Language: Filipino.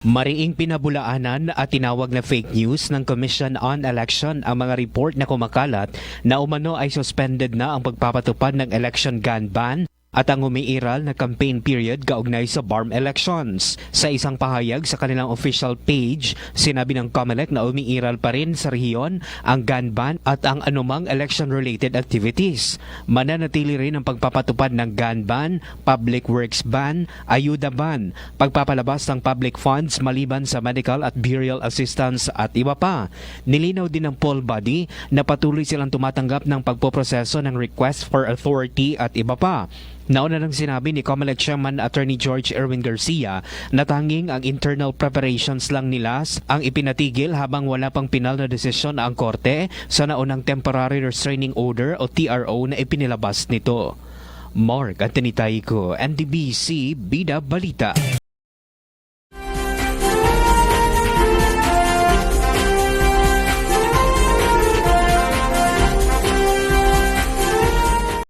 Mariing pinabulaanan at tinawag na fake news ng Commission on Election ang mga report na kumakalat na umano ay suspended na ang pagpapatupad ng election gun ban at ang umiiral na campaign period kaugnay sa BARM elections. Sa isang pahayag sa kanilang official page, sinabi ng COMELEC na umiiral pa rin sa rehiyon ang gun ban at ang anumang election-related activities. Mananatili rin ang pagpapatupad ng gun ban, public works ban, ayuda ban, pagpapalabas ng public funds maliban sa medical at burial assistance at iba pa. Nilinaw din ng poll body na patuloy silang tumatanggap ng pagpoproseso ng request for authority at iba pa. Nauna nang sinabi ni COMELEC Chairman Attorney George Erwin Garcia na tanging ang internal preparations lang nila ang ipinatigil habang wala pang pinal na desisyon ang korte sa naunang Temporary Restraining Order o TRO na ipinilabas nito. Mark Anthony Taico, NDBC Bida Balita.